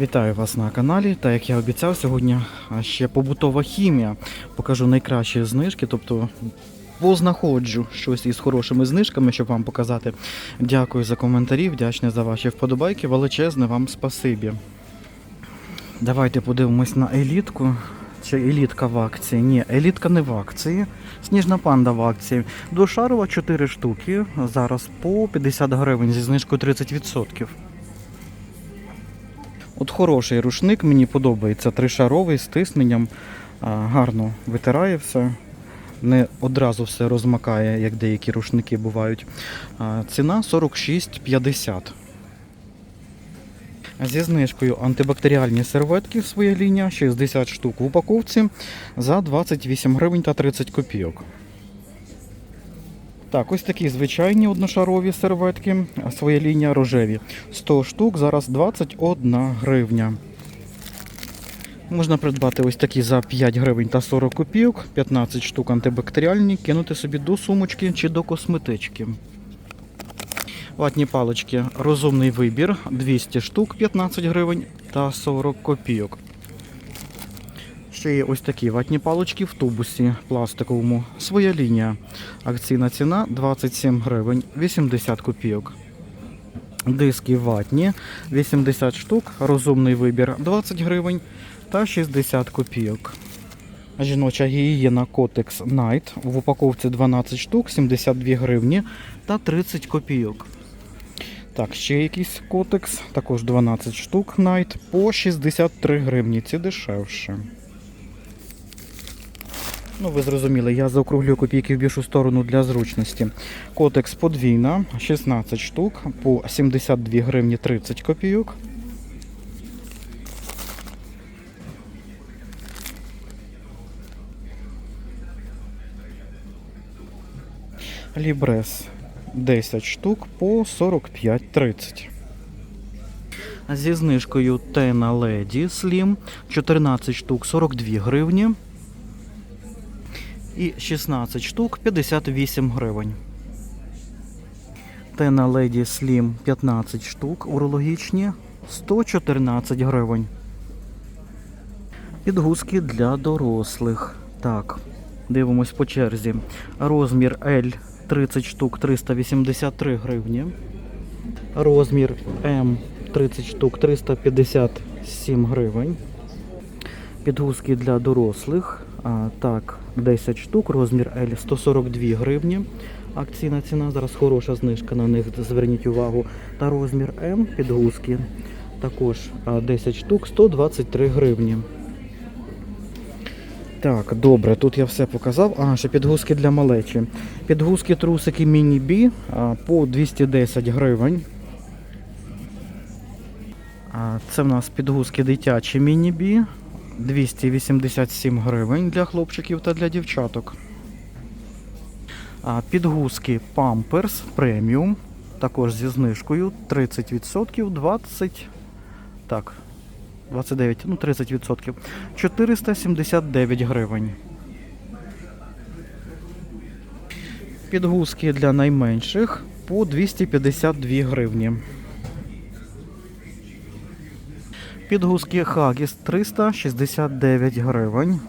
Вітаю вас на каналі. Та як я обіцяв, сьогодні ще побутова хімія. Покажу найкращі знижки, тобто познаходжу щось із хорошими знижками, щоб вам показати. Дякую за коментарі, вдячний за ваші вподобайки. Величезне вам спасибі. Давайте подивимось на елітку. Чи елітка в акції? Ні, елітка не в акції. Сніжна панда в акції. Двошарова 4 штуки. Зараз по 50 гривень зі знижкою 30%. От хороший рушник, мені подобається. Тришаровий з тисненням. Гарно витирає все. Не одразу все розмакає, як деякі рушники бувають. Ціна 46,50. Зі знижкою антибактеріальні серветки своя лінія 60 штук в упаковці за 28 гривень та 30 копійок. Так, ось такі звичайні одношарові серветки, а своя лінія рожеві. 100 штук, зараз 21 гривня. Можна придбати ось такі за 5 гривень та 40 копійок, 15 штук антибактеріальні, кинути собі до сумочки чи до косметички. Ватні палички розумний вибір 200 штук 15 гривень та 40 копійок. Ще є ось такі ватні палички в тубусі пластиковому. Своя лінія. Акційна ціна 27 гривень 80 копійок. Диски ватні 80 штук, розумний вибір 20 гривень та 60 копійок. Жіноча гігієна Kotex Night в упаковці 12 штук, 72 гривні та 30 копійок. Так, ще якийсь Kotex, також 12 штук Night по 63 гривні. Ці дешевше. Ну, ви зрозуміли, я заокруглюю копійки в більшу сторону для зручності. Котекс подвійна, 16 штук по 72 гривні 30 копійок. Лібрес 10 штук по 45,30. Зі знижкою Тена Леді Slim 14 штук 42 гривні. І 16 штук 58 гривень. Тена Lady Slim 15 штук урологічні 114 гривень. Підгузки для дорослих. Так, дивимось по черзі. Розмір L 30 штук 383 гривні. Розмір М 30 штук 357 гривень. Підгузки для дорослих. Так, 10 штук, розмір L 142 гривні. Акційна ціна, зараз хороша знижка на них, зверніть увагу. Та розмір М підгузки також 10 штук, 123 гривні. Так, добре, тут я все показав. А, ще підгузки для малечі. Підгузки трусики міні-бі по 210 гривень. Це в нас підгузки дитячі міні-бі. 287 гривень для хлопчиків та для дівчаток. Підгузки Pampers преміум. Також зі знижкою 30%, 20. Так, 29, ну 30%. 479 гривень. Підгузки для найменших по 252 гривні. Підгузки Хагіс 369 гривень.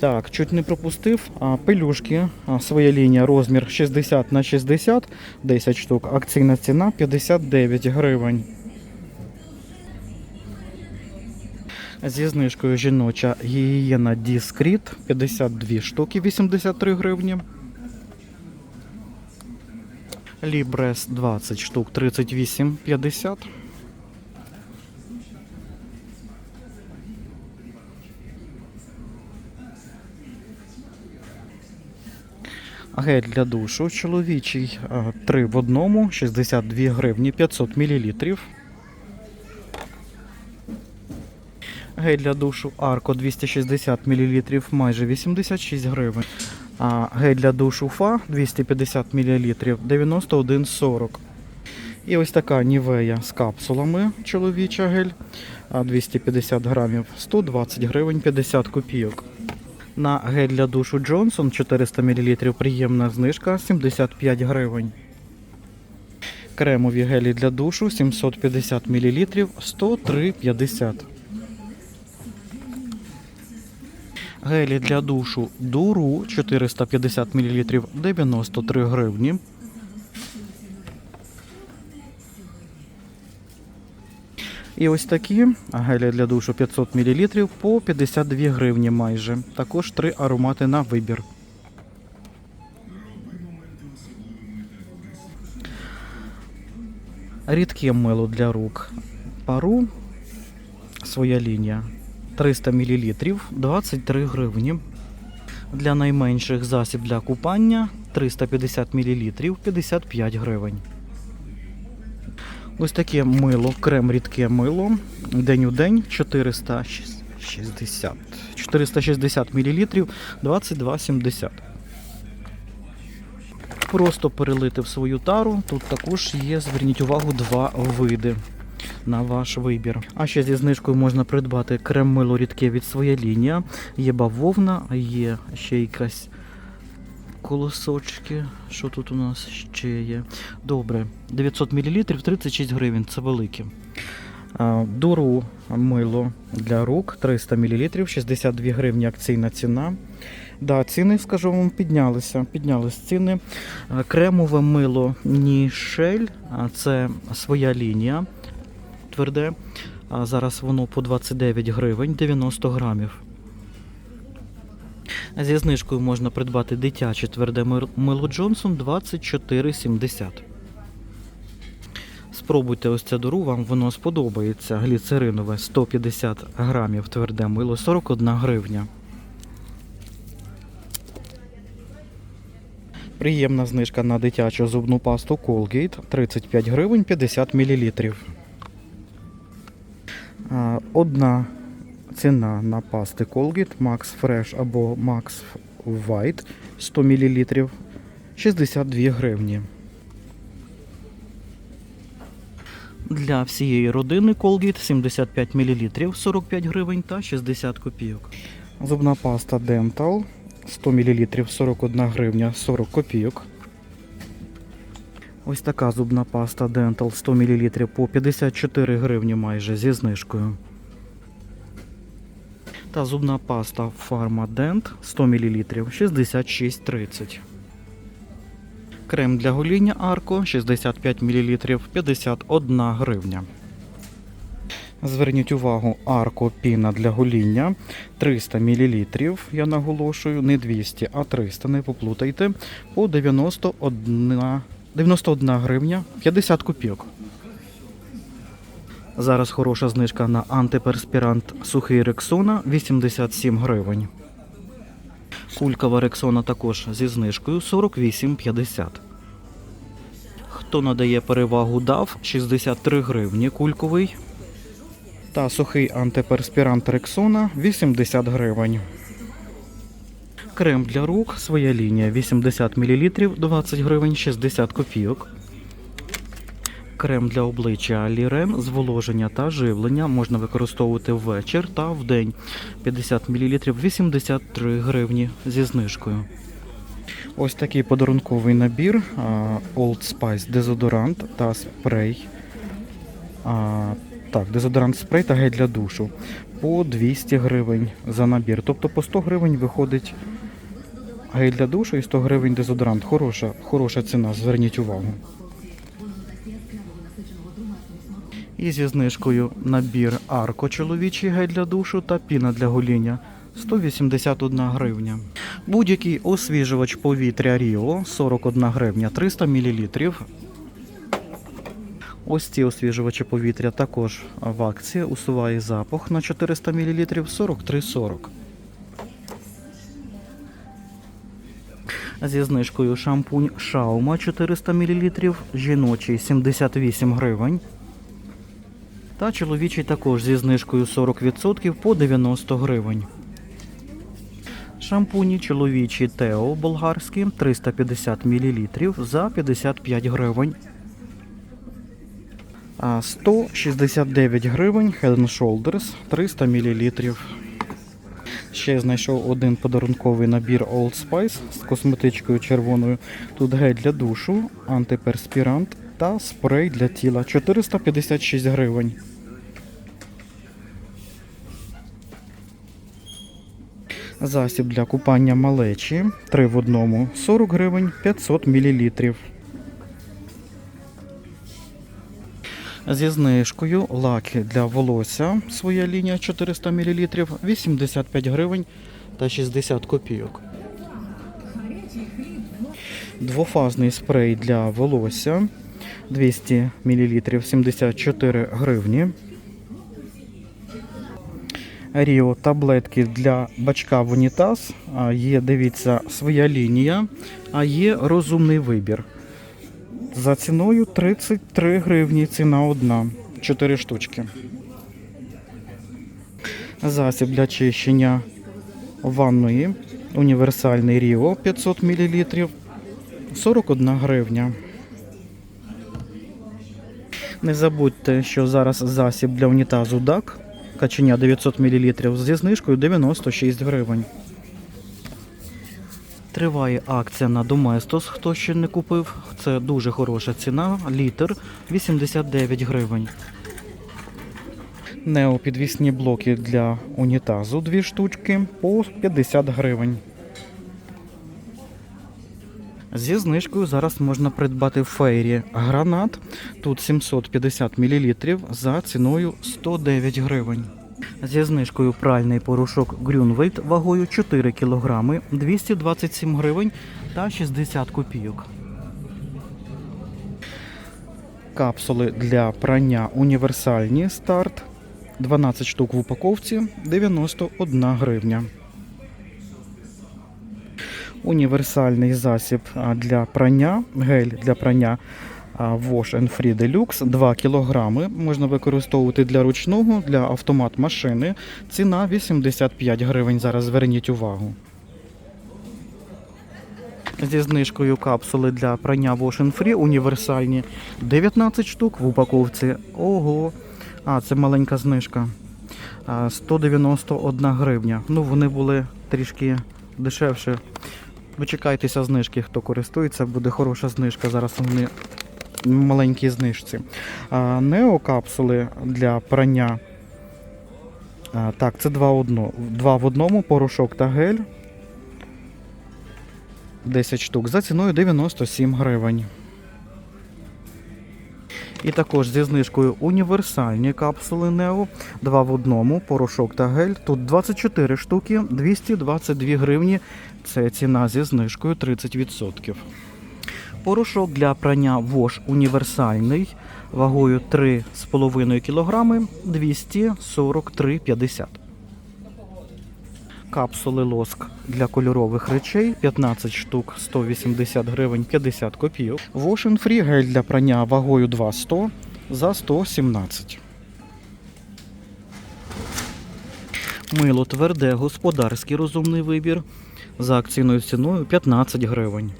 Так, чуть не пропустив. А, пелюшки, а, своя лінія, розмір 60 на 60, 10 штук. Акційна ціна 59 гривень. Зі знижкою жіноча гігієна Discreet 52 штуки, 83 гривні. Лібрес 20 штук, 38,50. Гель для душу чоловічий 3 в одному, 62 гривні 500 мл. Гель для душу Арко 260 мл, майже 86 гривень. А гель для душу Фа 250 мл 91,40. І ось така нівея з капсулами чоловіча гель 250 грамів 120 гривень 50 копійок. На гель для душу Джонсон 400 мл приємна знижка 75 гривень. Кремові гелі для душу 750 мл 103,50. Гелі для душу Дуру 450 мл 93 гривні. І ось такі гелі для душу 500 мл по 52 гривні майже. Також три аромати на вибір. Рідке мило для рук. Пару своя лінія 300 мл 23 гривні. Для найменших засіб для купання 350 мл 55 гривень. Ось таке мило, крем рідке мило. День у день 460. 460 мл 22,70. Просто перелити в свою тару. Тут також є, зверніть увагу, два види на ваш вибір. А ще зі знижкою можна придбати крем мило рідке від своя лінія. Є бавовна, є ще якась колосочки. Що тут у нас ще є? Добре, 900 мл 36 гривень, це велике. А, Дуру мило для рук 300 мл, 62 гривні акційна ціна. Да, ціни, скажу вам, піднялися. Піднялись ціни. Кремове мило Нішель, це своя лінія. Тверде. Зараз воно по 29 гривень 90 грамів. Зі знижкою можна придбати дитяче тверде мило Джонсон 24,70. Спробуйте ось це дуру, вам воно сподобається. Гліцеринове 150 грамів тверде мило 41 гривня. Приємна знижка на дитячу зубну пасту Colgate 35 гривень 50 мл. Одна ціна на пасти Colgate Max Fresh або Max White 100 мл 62 гривні. Для всієї родини Colgate 75 мл 45 гривень та 60 копійок. Зубна паста Dental 100 мл 41 гривня 40 копійок. Ось така зубна паста Dental 100 мл по 54 гривні майже зі знижкою. Та зубна паста Pharma Dent 100 мл 66,30. Крем для гоління Арко 65 мл 51 гривня. Зверніть увагу, Арко піна для гоління 300 мл. Я наголошую, не 200, а 300, не поплутайте. По 91, 91 гривня 50 копійок. Зараз хороша знижка на антиперспірант сухий рексона 87 гривень. Кулькова рексона також зі знижкою 48,50. Хто надає перевагу DAV 63 гривні кульковий. Та сухий антиперспірант рексона 80 гривень. Крем для рук своя лінія 80 мл 20 гривень 60 копійок. Крем для обличчя Лірен, зволоження та живлення можна використовувати ввечір та вдень. 50 мл 83 гривні зі знижкою. Ось такий подарунковий набір Old Spice дезодорант та спрей. Так, дезодорант спрей та гель для душу. По 200 гривень за набір. Тобто по 100 гривень виходить гель для душу і 100 гривень дезодорант. Хороша, хороша ціна, зверніть увагу. І зі знижкою набір Арко чоловічий гель для душу та піна для гоління 181 гривня. Будь-який освіжувач повітря Ріо 41 гривня 300 мл. Ось ці освіжувачі повітря також в акції. Усуває запах на 400 мл 43,40. Зі знижкою шампунь Шаума 400 мл, жіночий 78 гривень. Та чоловічий також зі знижкою 40% по 90 гривень. Шампуні чоловічі Тео болгарські 350 мл за 55 гривень. А 169 гривень Head Shoulders 300 мл. Ще знайшов один подарунковий набір Old Spice з косметичкою червоною. Тут гель для душу, антиперспірант та спрей для тіла 456 гривень. Засіб для купання малечі 3 в одному 40 гривень 500 мл. Зі знижкою лаки для волосся своя лінія 400 мл 85 гривень та 60 копійок. Двофазний спрей для волосся 200 мл 74 гривні. Ріо таблетки для бачка в унітаз. Є, дивіться, своя лінія, а є розумний вибір. За ціною 33 гривні ціна одна. 4 штучки. Засіб для чищення ванної. Універсальний Ріо 500 мл. 41 гривня. Не забудьте, що зараз засіб для унітазу DAC каченя 900 мл зі знижкою 96 гривень. Триває акція на Доместос, хто ще не купив. Це дуже хороша ціна. Літр 89 гривень. Неопідвісні блоки для унітазу дві штучки по 50 гривень. Зі знижкою зараз можна придбати фейрі гранат. Тут 750 мл за ціною 109 гривень. Зі знижкою пральний порошок Grünwald вагою 4 кг 227 гривень та 60 копійок. Капсули для прання універсальні старт 12 штук в упаковці 91 гривня. Універсальний засіб для прання, гель для прання Wash and Free Deluxe 2 кг. Можна використовувати для ручного, для автомат машини. Ціна 85 гривень. Зараз зверніть увагу. Зі знижкою капсули для прання Wash and Free універсальні 19 штук в упаковці. Ого! А, це маленька знижка. 191 гривня. Ну, вони були трішки дешевше. Дочекайтеся знижки, хто користується, буде хороша знижка. Зараз вони в маленькій знижці. Неокапсули для прання. Так, це два, одно, два в одному, порошок та гель. 10 штук за ціною 97 гривень. І також зі знижкою універсальні капсули Нео 2 в одному, порошок та гель. Тут 24 штуки, 222 гривні. Це ціна зі знижкою 30%. Порошок для прання Wash універсальний вагою 3,5 кг 243,50 Капсули лоск для кольорових речей 15 штук 180 гривень 50 копійок. Wash and Free гель для прання вагою 2,100 за 117. Мило тверде, господарський розумний вибір за акційною ціною 15 гривень.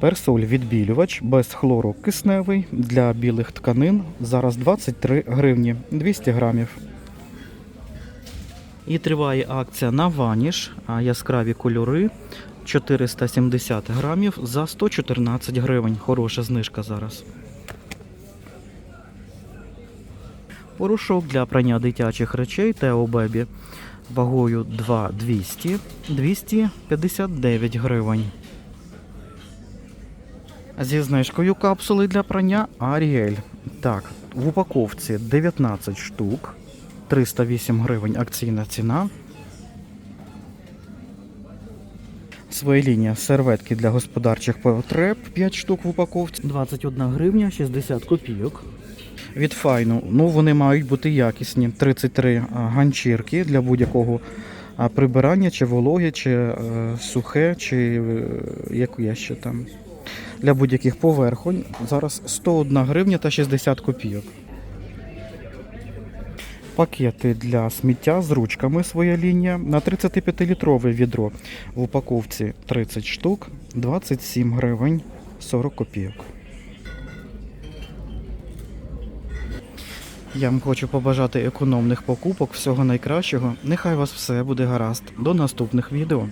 Персоль відбілювач без хлору кисневий для білих тканин. Зараз 23 гривні 200 грамів. І триває акція на ваніш, яскраві кольори 470 грамів за 114 гривень. Хороша знижка зараз. Порошок для прання дитячих речей Тео Бебі вагою 2,200 259 гривень. Зі знижкою капсули для прання Аріель. Так, в упаковці 19 штук. 308 гривень акційна ціна. Своя лінія серветки для господарчих потреб 5 штук в упаковці. 21 гривня 60 копійок. Від файну, ну вони мають бути якісні. 33 ганчірки для будь-якого прибирання, чи вологе, чи е, сухе, чи е, як я ще там. Для будь-яких поверхонь. Зараз 101 гривня та 60 копійок. Пакети для сміття з ручками своя лінія на 35-літрове відро в упаковці 30 штук, 27 гривень 40 копійок. Я вам хочу побажати економних покупок, всього найкращого. Нехай вас все буде гаразд. До наступних відео.